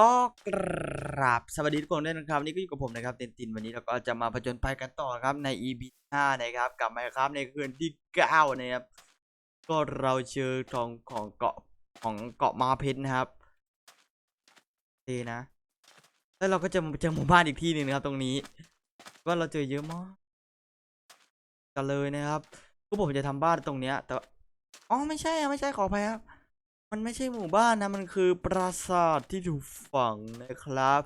ก็กราบสวัสดีทุกคนด้วยนะครับนี่ก็อยู่กับผมนะครับเต็นตินวันนี้เราก็จะมาผจญภัยกันต่อครับใน EP 5นะครับกลับมาครับในคืนที่9นะครับก็เราเจอทองของเกาะของเกาะมาเพชรนะครับดีนะ แล้วเราก็จะมาเจอหมู่บ้านอีกที่หนึ่งนะครับ ตรงนี้ ก็เราเจอเยอะมากกันเลยนะครับก็ผมจะทำบ้านตรงเนี้ย แต่ว่าอ๋อไม่ใช่ไม่ใช่ขออภัยครับ มันไม่ใช่หมู่บ้านนะ มันคือปราสาทที่ถูกฝังนะครับ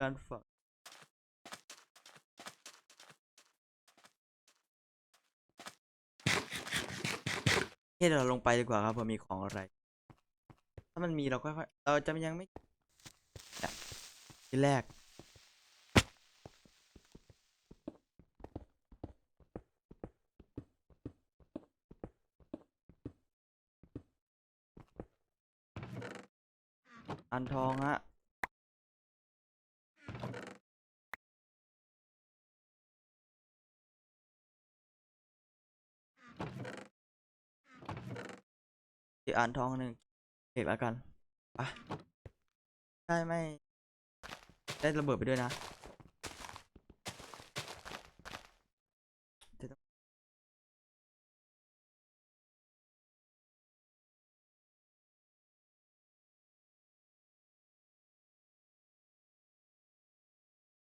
การฝังเฮ้ยเดี๋ยวเราลงไปดีกว่าครับเผื่อมีของอะไร ถ้ามันมีเราก็ค่อยเราจะยังไม่ที่แรก อันทองฮะอีกอันทองหนึ่งเก็บอากันไปใช่ไหมได้ระเบิดไปด้วยนะ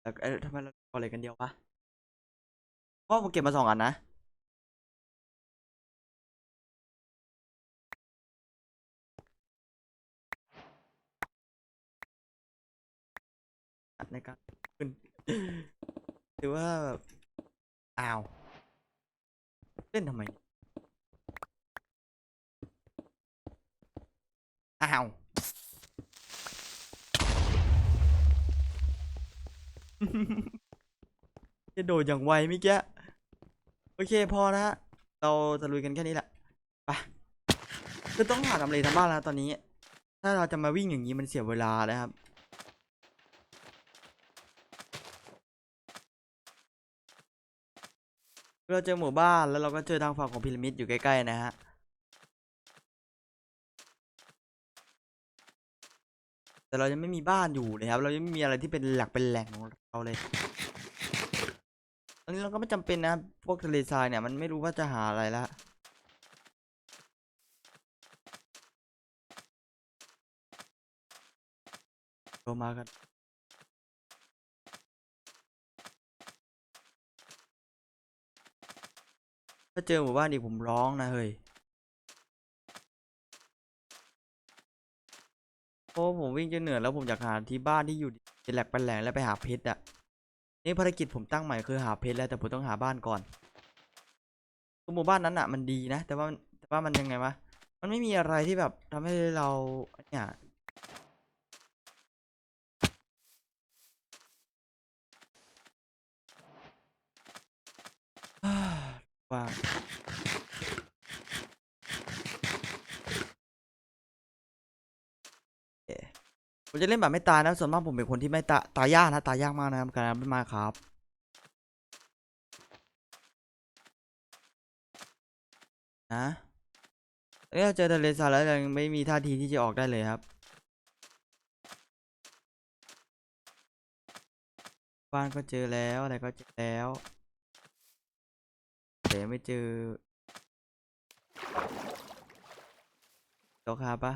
แล้วเอ๊ะทำไมเราเอาอะไรกันเดียววะเพราะผมเก็บมาสองอันนะในการขึ้นหรือว่าแบบอ้าว เล่นทำไม อ้าว จะโดดอย่างไวเมื่อกี้โอเคพอนะฮะเราจะลุยกันแค่นี้แหละไปคือต้องหาทำเลทำบ้านแล้วตอนนี้ ถ้าเราจะมาวิ่งอย่างนี้มันเสียเวลานะครับเราเจอหมู่บ้านแล้วเราก็เจอทางฝั่งของพีระมิดอยู่ใกล้ๆนะฮะ แต่เรายังไม่มีบ้านอยู่เลยครับ เรายังไม่มีอะไรที่เป็นหลักเป็นแหล่งของเราเลยตอนนี้เราก็ไม่จำเป็นนะพวกทะเลทรายเนี่ยมันไม่รู้ว่าจะหาอะไรละเรามากันถ้าเจอหมู่บ้านอีกผมร้องนะเฮ้ย เพราะผมวิ่งจนเหนื่อยแล้วผมอยากหาที่บ้านที่อยู่เป็นแหลกเป็นแหลงแล้วไปหาเพชรอะนี่ภารกิจผมตั้งใหม่คือหาเพชรแล้วแต่ผมต้องหาบ้านก่อนคือหมู่บ้านนั้นอะมันดีนะ แต่ว่าแต่ว่ามันยังไงวะมันไม่มีอะไรที่แบบทำให้เราเนี่ยว่าง ผมจะเล่นแบบไม่ตายนะ ส่วนมากผมเป็นคนที่ไม่ตาตายยากนะ ตายยากมากนะครับการไม่มาครับ นะเอ้ยเจอทะเลทรายแล้วยังไม่มีท่าทีที่จะออกได้เลยครับบ้านก็เจอแล้วอะไรก็เจอแล้วแต่ไม่เจอโตคาปะ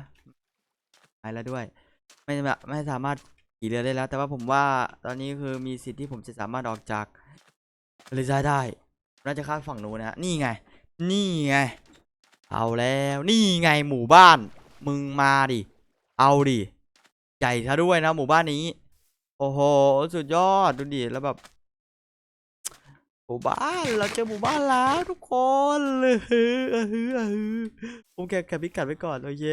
หายแล้วด้วย ไม่แบบไม่สามารถขี่เรือได้แล้ว แต่ว่าผมว่าตอนนี้คือมีสิทธิ์ที่ผมจะสามารถออกจากเรายได้น่าจะข้ามฝั่งนู้นนะฮะนี่ไง นี่ไง เอาแล้วนี่ไงหมู่บ้าน มึงมาดิเอาดิใหญ่ซะด้วยนะหมู่บ้านนี้ โอ้โหสุดยอดดูดิแล้วแบบหมู่บ้านเราเจอหมู่บ้านแล้วทุกคนเออฮือเออฮือเออฮือผมแกะแกะพิกัดไว้ก่อนโอเค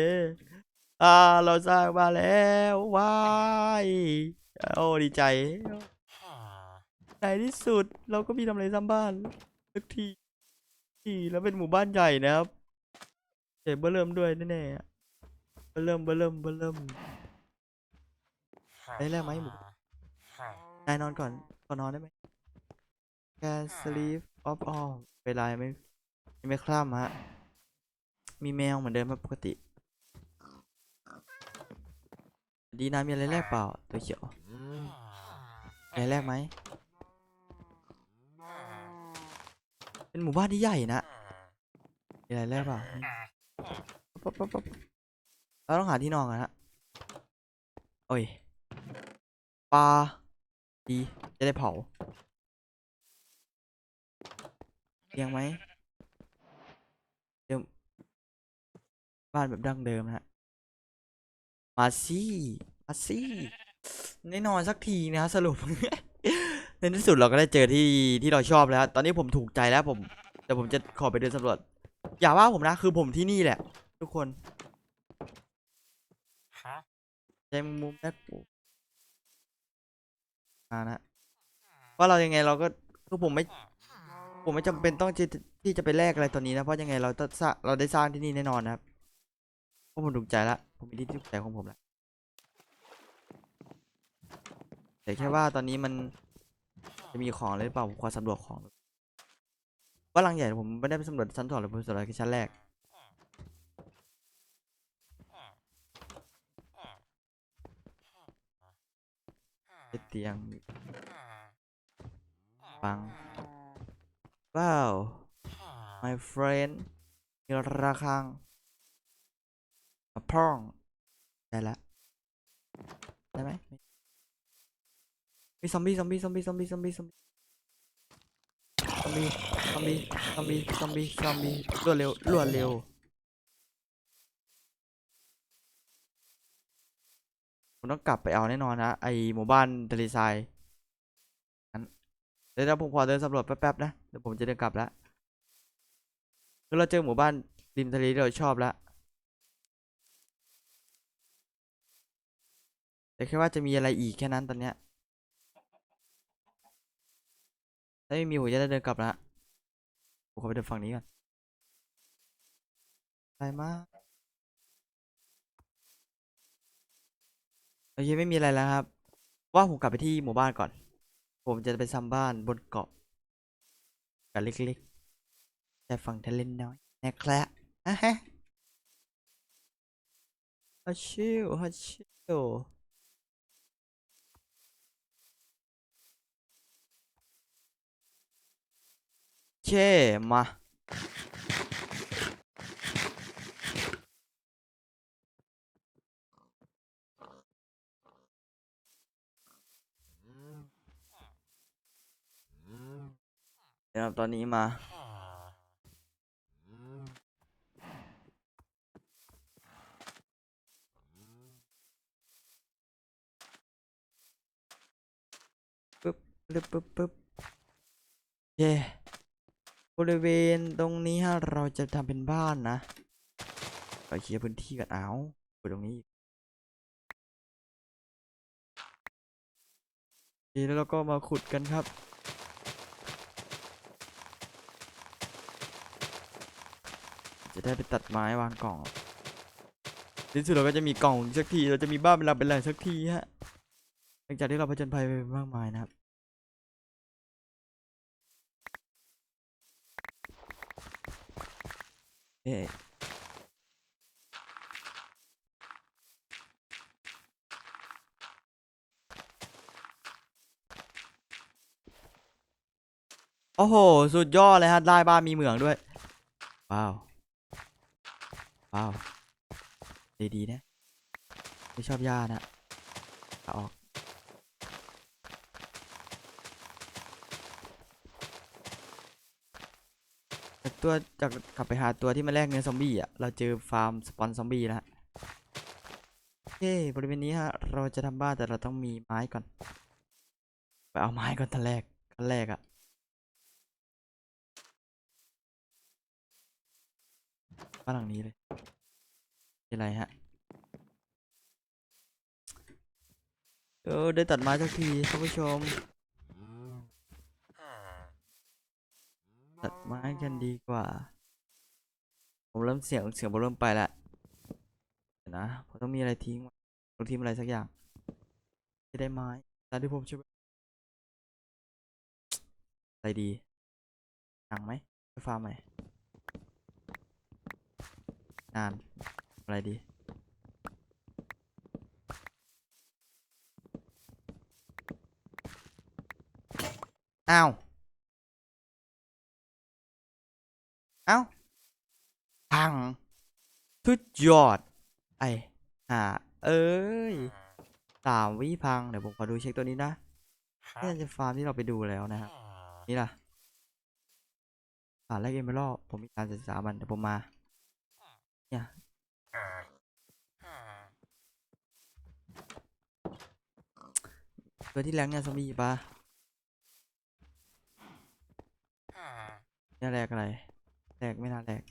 อ่าเราสร้างมาแล้วว้ายโอ้ดีใจในที่สุดเราก็มีทำเลซ้ำบ้านสักทีทีแล้วเป็นหมู่บ้านใหญ่นะครับใหญ่เบ้อเริ่มด้วยแน่ๆเบื้อเริ่มเบื้อเริ่มเบื้อเริ่มได้แล้วไหมหมูนายนอนก่อนก่อนนอนได้ไหม Can sleep off all เวลาไม่ไม่คล่ำฮะ มีแมวเหมือนเดิมปกติ ดีนะมีอะไรแลกเปล่า ตัวเขียวมีอะไรแลกไหม เป็นหมู่บ้านที่ใหญ่นะมีอะไรแลกเปล่าปั๊บปั๊บปั๊บเราต้องหาที่นอนกันฮะโอ้ยปลาดี จะได้เผาเตียงไหมเดิมบ้านแบบดั้งเดิมนะฮะ มาสิมาสิแน่นอนสักทีนะสรุปในที่สุดเราก็ได้เจอที่ที่เราชอบแล้ว ตอนนี้ผมถูกใจแล้วผม แต่ผมจะขอไปเดินสำรวจ อย่าว่าผมนะ คือผมที่นี่แหละ ทุกคนใจมุมมุมแรกปูมานะว่าเรายังไงเราก็คือผมไม่ ผมไม่จำเป็นต้องที่ที่จะไปแลกอะไรตอนนี้นะ เพราะยังไงเราต้องสร้างเราได้สร้างที่นี่แน่นอนนะครับเพราะผมถูกใจละผมมีที่ถูกใจของผมละแต่แค่ว่าตอนนี้มันจะมีของอะไรหรือเปล่าผมขอสำรวจของว่าลังใหญ่ผมไม่ได้ไปสำรวจชั้นสองหรือผมสำรวจแค่ชั้นแรกเป็นเตียงฟังว้าว my friend มีระฆัง มาพร่อง ได้ละ ได้ไหมมีซอมบี้ซอมบี้ซอมบี้ซอมบี้ซอมบี้ซอมบี้ซอมบี้ซอมบี้ซอมบี้ซอมบี้ซอมบี้รวดเร็วรวดเร็วผมต้องกลับไปเอาแน่นอนนะไอหมู่บ้านทะเลทรายนั้นเดี๋ยวผมขอเดินสำรวจแป๊บๆนะเดี๋ยวผมจะเดินกลับแล้วคือเราเจอหมู่บ้านริมทะเลที่เราชอบแล้ว แต่แค่ว่าจะมีอะไรอีกแค่นั้นตอนเนี้ยถ้าไม่มีผมจะได้เดินกลับแล้วผมขอไปเดินฝั่งนี้ก่อนอะไรมากโอเคไม่มีอะไรแล้วครับ ว่าผมกลับไปที่หมู่บ้านก่อน ผมจะไปซ้ำบ้านบนเกาะกันเล็กๆแต่ฝั่งทะเลน้อยนะครับอะฮะฮัชชิวฮัชชิว เคมา เดี๋ยวตอนนี้มาปึ๊บปึ๊บปึ๊บปึ๊บเย้ บริเวณตรงนี้ฮะเราจะทำเป็นบ้านนะก็เคลียร์พื้นที่กันเอาไปตรงนี้อีกโอเคแล้วเราก็มาขุดกันครับ จะได้ไปตัดไม้วางกล่องที่สุดเราก็จะมีกล่องสักที เราจะมีบ้านเป็นหลังเป็นแหล่งสักทีฮะ หลังจากที่เราผจญภัยไปมากมายนะครับ เอ๊โอ้โห สุดยอดเลยฮะ ได้บ้านมีเหมืองด้วย ว้าว ว้าว ดีดีๆนะ ไม่ชอบหญ้านะออก จาก ตัวจากกลับไปหาตัวที่มาแลกเนื้อซอมบี้อะ เราเจอฟาร์มสปอนซอมบี้แล้วฮะโอเคบริเวณนี้ฮะ เราจะทำบ้านแต่เราต้องมีไม้ก่อน ไปเอาไม้ก่อนทันแรกขั้นแรกอะบ้านหลังนี้เลยอะไรฮะเออได้ตัดไม้สักทีท่านผู้ชม ตัดไม้กันดีกว่า ผมเริ่มเสียงเสียงผมเริ่มไปแล้วนะผมต้องมีอะไรทิ้งต้องทิ้งอะไรสักอย่าง จะได้ไม้ตอที่ผมช่วยอะไรดีหนังไหมไฟฟ้าไหมนานอะไรดีอ้าว ทุดยอด ไอห่าเอ้ยสามวิพัง เดี๋ยวผมขอดูเช็คตัวนี้นะนี่น่าจะฟาร์มที่เราไปดูแล้วนะครับ นี่ล่ะผ่านแรกเอเมอรัลผมมีการศึกษามันเดี๋ยวผมมา เนี่ยตัวที่แรงเนี่ยซอมบี้ปะเนี่ยแรกอะไรแรกไม่น่าแรก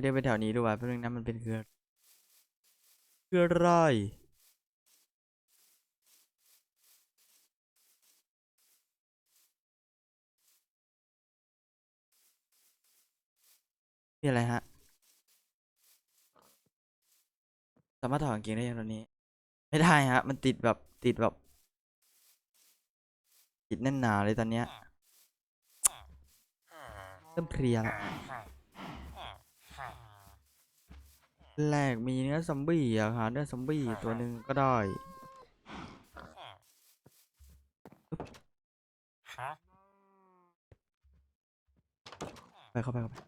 เดี๋ยวเดินไปแถวนี้ดูว่าเพื่อนงนั้นมันเป็นคือคืออะไรนี่อะไรฮะ สามารถถอดกางเกงได้ยังตอนนี้ ไม่ได้ฮะ มันติดแบบติดแบบ ติดแน่นหนาเลยตอนเนี้ยเริ่มเพลียละ แรกมีเนื้อซอมบี้อะค่ะเนื้อซอมบี้ตัวหนึ่งก็ได้ไปเข้าไปเข้าไป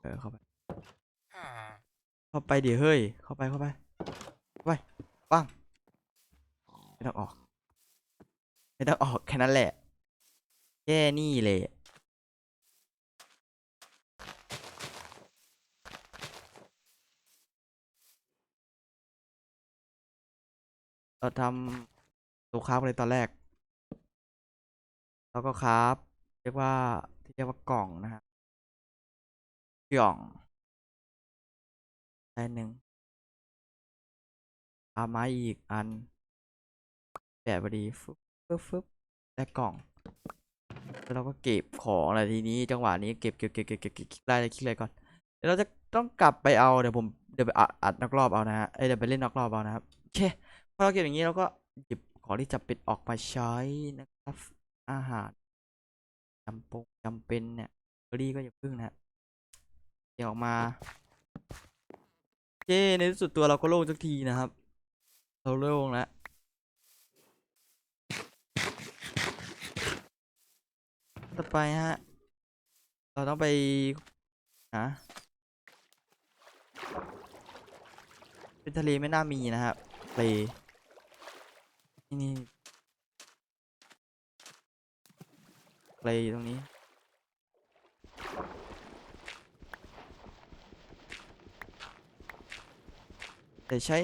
เออเข้าไปเข้าไปเดี๋ยวเฮ้ยเข้าไปเข้าไปเข้าไปปังไม่ต้องออกไม่ต้องออกแค่นั้นแหละแค่นี่เลย เราทำตัวคราฟเลยตอนแรก แล้วก็คราฟเรียกว่าที่เรียกว่ากล่องนะฮะกล่องได้หนึ่งอาไม้อีกอันแปะพอดีฟึบฟึบฟึบได้กล่องแล้วเราก็เก็บของอะไรทีนี้ จังหวะนี้เก็บเก็บเก็บเก็บเก็บเก็บคลิกไล่เลยคลิกเลยก่อนเดี๋ยวเราจะต้องกลับไปเอาเดี๋ยวผมเดี๋ยวไปอัดอัดนอกรอบเอานะฮะเอ้ยเดี๋ยวไปเล่นนอกรอบเอานะครับโอเค พอเราเก็บอย่างนี้เราก็หยิบของที่จำเป็นออกมาใช้นะครับ อาหารจำปงจำเป็นเนี่ยเบอรี่ก็อย่าพึ่งนะฮะเดี๋ยวออกมาเย้ในที่สุดตัวเราก็โล่งสักทีนะครับ เราโล่งแล้วต่อไปฮะ เราต้องไปหาเป็นทะเลไม่น่ามีนะครับทะเล นี่นี่ทะเลอยู่ตรงนี้แต่ใช้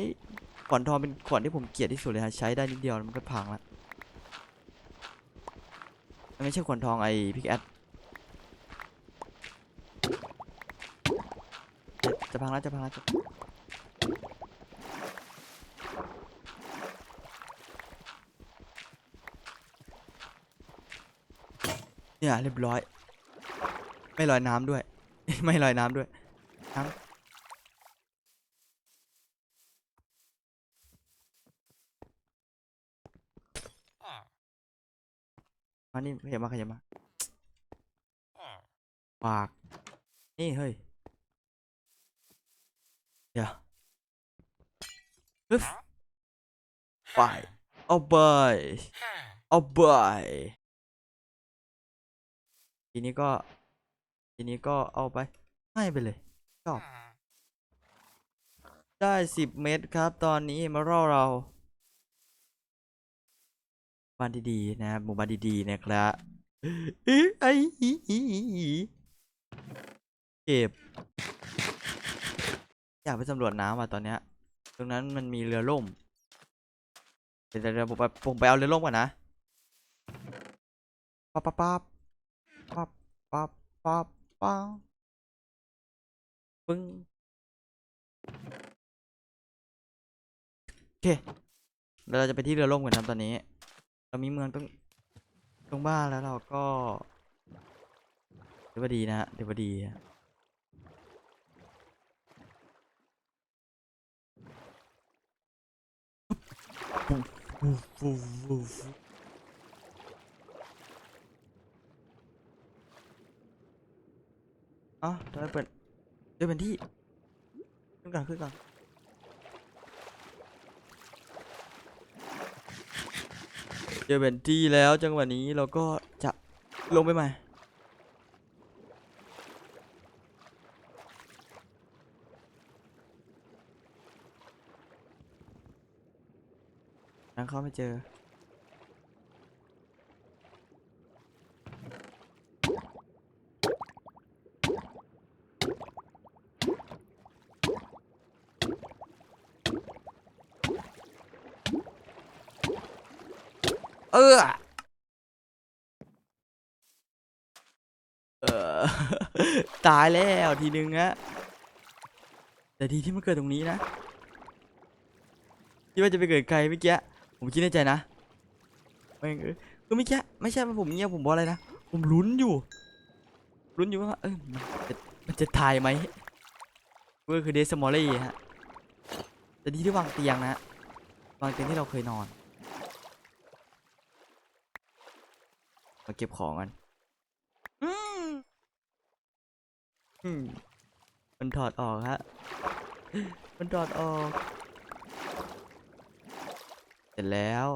ขวานทองเป็นขวานที่ผมเกลียดที่สุดเลยฮะใช้ได้นิดเดียวมันก็พังละไม่ใช่ขวานทองไอ้พิกแอดจะจะพังแล้วจะพังแล้วจะ เนี่ยเรียบร้อย ไม่ลอยน้ำด้วย ไม่ลอยน้ำด้วยน้ำมานี่ขยับมาขยับมาปาก นี่ เฮ้ย เดี๋ยวฮึบไปเอาไปเอาไป ทีนี้ก็ ทีนี้ก็เอาไป ให้ไปเลยชอบ ได้สิบเมตรครับ ตอนนี้มาเราเราบ้านดีๆนะครับหมู่บ้านดีๆนะครับเอ้ยไอ้อีอีอีอีเก็บ อยากไปสำรวจน้ำอะตอนเนี้ย ตรงนั้นมันมีเรือล่ม เดี๋ยวเดี๋ยวเดี๋ยวผมไปผมไปเอาเรือล่มก่อนนะปั๊บปั๊บ ปั๊บปั๊บปั๊บปั๊บปึ้งโอเคเดี๋ยวเราจะไปที่เรือล่มกันครับตอนนี้ เรามีเมืองตรงตรงบ้านแล้วเราก็เดี๋ยวพอดีนะฮะเดี๋ยวพอดีฮะ ฟูฟูฟูฟูฟูเอ้าทำไมเปิดเจอเป็นที่ ขึ้นก่อนขึ้นก่อนเจอเป็นที่แล้วจังหวะนี้เราก็จะลงไปใหม่ยังเข้าไม่เจอ ออเออตายแล้วทีนึงอะแต่ทีที่มันเกิดตรงนี้นะคิดว่าจะไปเกิดไกลเมื่อกี้ผมคิดในใจนะไม่เออคือเมื่อกี้ไม่ใช่ว่าผมเงี้ยผมบอกอะไรนะผมลุ้นอยู่ลุ้นอยู่ว่าเออมันจะมันจะถ่ายไหมก็คือเดสมอลลี่ฮะแต่ดีที่วางเตียงนะฮะวางเตียงที่เราเคยนอน มา เก็บของกันอืมอืมมันถอดออกฮะ มันถอดออก เสร็จแล้ว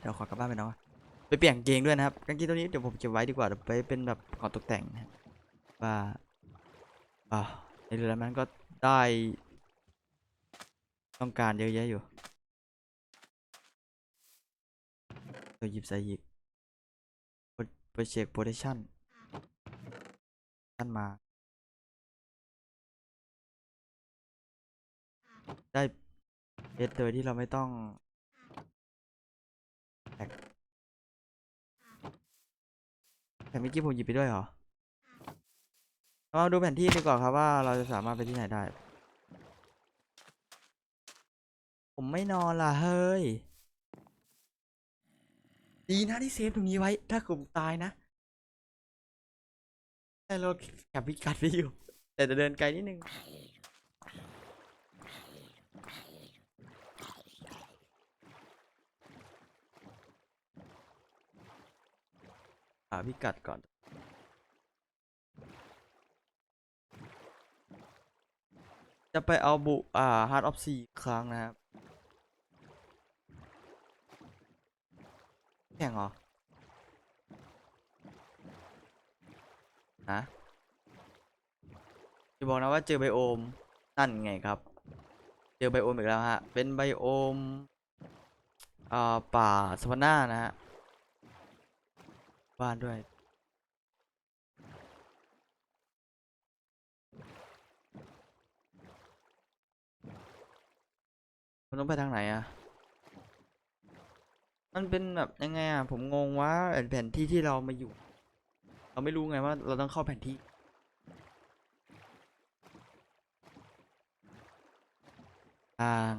เดี๋ยวขอกลับบ้านไปนอนไปเปลี่ยนกางเกงด้วยนะครับกางเกงตัวนี้เดี๋ยวผมเก็บไว้ดีกว่าเดี๋ยวไปเป็นแบบของตกแต่งนะครับว่าอ่าในเรือนั้นก็ได้ ต้องการเยอะแยะอยู่ตัวหยิบใส่อีก โปรเจกต์โปรดักชั่นท่านมา ได้เอสโดยที่เราไม่ต้องแท็กแต่เมื่อกี้ผมหยิบไปด้วยเหรอเรามาดูแผนที่ดีกว่าครับว่าเราจะสามารถไปที่ไหนได้ ผมไม่นอนล่ะเฮ้ย ดีนะที่เซฟตรงนี้ไว้ ถ้าผมตายนะ แต่เราแคปพิกัดไปอยู่ แต่จะเดินไกลนิดนึง หาพิกัดก่อนจะไปเอาบุ อ่า Heart of Sea อีกครั้งนะครับ แข่งเหรอ ฮะจะบอกนะว่าเจอไบโอม นั่นไงครับ เจอไบโอมอีกแล้วฮะ เป็นไบโอมอ่าป่าสวาน่านะฮะ บ้านด้วยมันต้องไปทางไหนอะ มันเป็นแบบยังไงอะผมงงว่าแผนที่ที่เรามาอยู่ เราไม่รู้ไงว่าเราต้องเข้าแผนที่ ทาง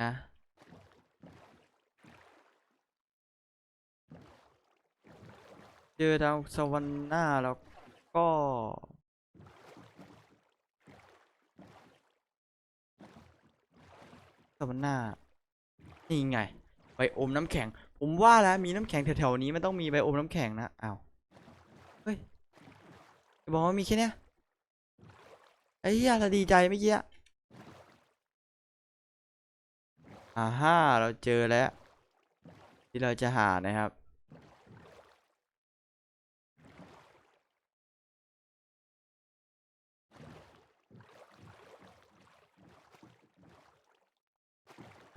นะเจอดาวสวรรค์หน้าแล้วก็ สวรรค์หน้า นี่ไงไบโอมน้ำแข็ง ผมว่าแล้วมีน้ำแข็งแถวๆนี้มันต้องมีไบโอมน้ำแข็งนะอ้าวเฮ้ยบอกว่ามีแค่เนี้ยไอ้เหี้ยเราดีใจเมื่อกี้อะอ่าฮ่าเราเจอแล้ว ที่เราจะหานะครับ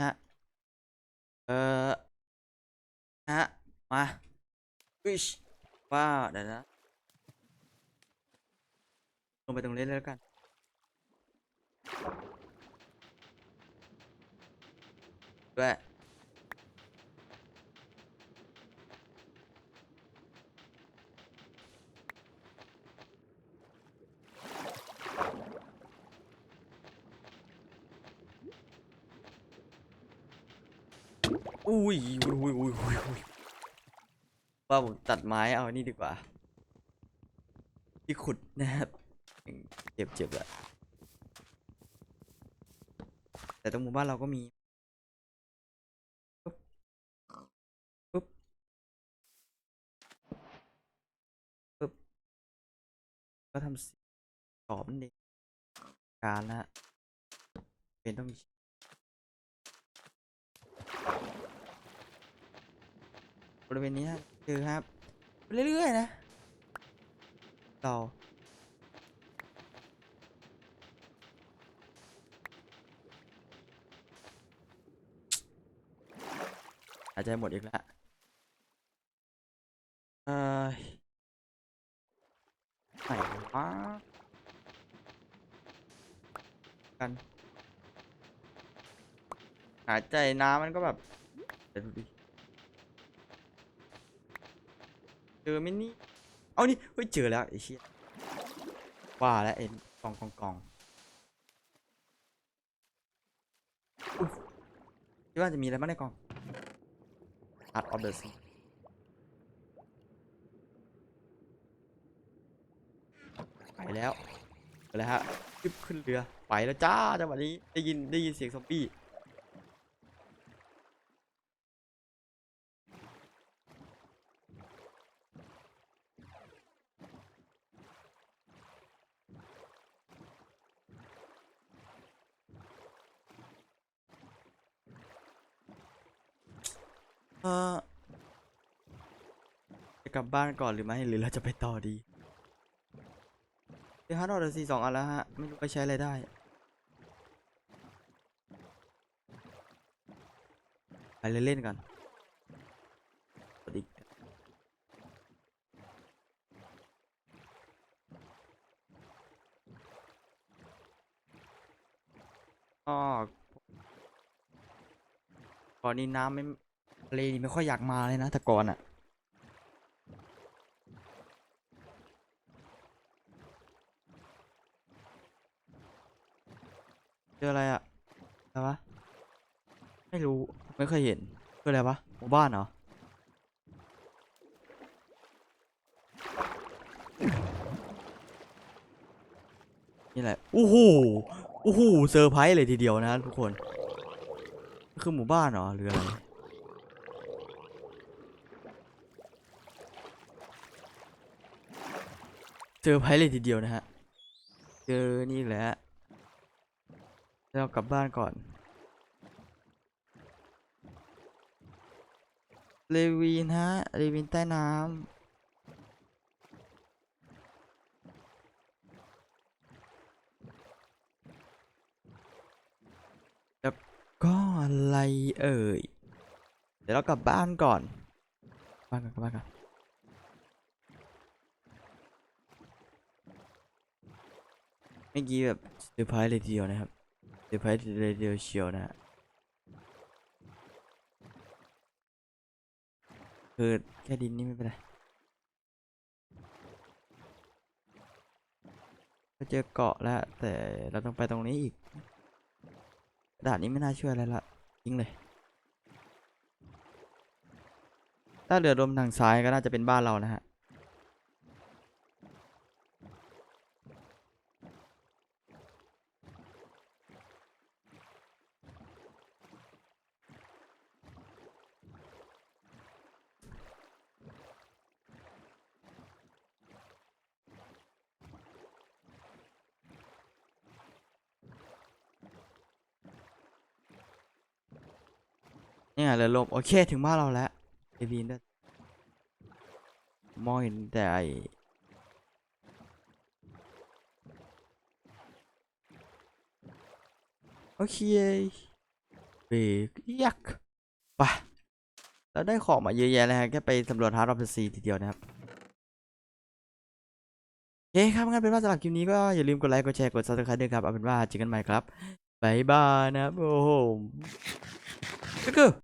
ฮะ เออฮะ มาวิชว้าวเดี๋ยวนะ ลงไปตรงนี้เลยแล้วกัน ด้วย อุ้ยอุ้ยอุ้ยอุ้ยว่าผมตัดไม้เอานี่ดีกว่า ที่ขุดนะครับเจ็บเจ็บอะแต่ตรงหมู่บ้านเราก็มีปุ๊บปุ๊บปุ๊บก็ทำสีตอบนั่นการนะเป็นต้องมี บริเวณนี้คือครับเรื่อยๆนะเราหายใจหมดอีกแล้วเอ้ยไหนวะกัน หายใจน้ำมันก็แบบเดี๋ยวดูดิเจ อไหมนี่ เอานี่เฮ้ยเจอแล้วไอ้เชี่ยว่าแล้วเอ็นกล่องกล่องกล่องอุ๊ยคิดว่าจะมีอะไรบ้างในกอง Art of the Sea ไปแล้วไปแล้วฮะขึ้นเรือ ไปแล้วจ้าจังหวะนี้ได้ยินได้ยินเสียงซอมบี้ เออจะกลับบ้านก่อนหรือไม่หรือเราจะไปต่อดีเดี๋ยวฮาร์ดออร์ซีสองอันแล้วฮะ ไม่รู้ไปใช้อะไรได้ไปเล่นๆกันสวัสดีอ๋อก่อนนี้น้ำไม่ ทะเลนี่ไม่ค่อยอยากมาเลยนะแต่ก่อนอะเจออะไรอะอะไรวะ ไม่รู้ไม่เคยเห็นคืออะไรวะหมู่บ้านเหรอนี่แหละโอ้โหโอ้โหเซอร์ไพรส์เลยทีเดียวนะทุกคน คือหมู่บ้านเหรอหรืออะไรเซ อร์ไพรส์เลยทีเดียวนะฮะ เจอนี่แหละเรากลับบ้านก่อน เลวินฮะ เลวินใต้น้ำแล้วก็อะไรเอ่ย เดี๋ยวเรากลับบ้านก่อน บ้านก่อนกลับบ้านก่อน เมื่อกี้แบบเซอร์ไพรส์เลยทีเดียวนะครับเซอร์ไพรส์เลยทีเดียวเชียวนะฮะคือแค่ดินนี่ไม่เป็นไรก็เจอเกาะแล้ว แต่เราต้องไปตรงนี้อีกด่านนี้ไม่น่าช่วยอะไรละทิ้งเลย ถ้าเรือลมทางซ้ายก็น่าจะเป็นบ้านเรานะฮะ นี่ยเรือลมโอเคถึงบ้านเราแล้วเอวีนด้วยมองเห็นแต่ไอโอเคเบรกยักไปเราได้ของมาเยอะแยะเลยฮะแค่ไปสำรวจฮาร์ดออฟซีทีเดียวนะครับโอเคครับงั้นเป็นว่าสำหรับคลิปนี้ก็อย่าลืมกดไลค์ กดแชร์ กดซับสไครต์ด้วยครับ เอาเป็นว่าเจอกันใหม่ครับบายบายนะครับโอ้โหก็คือ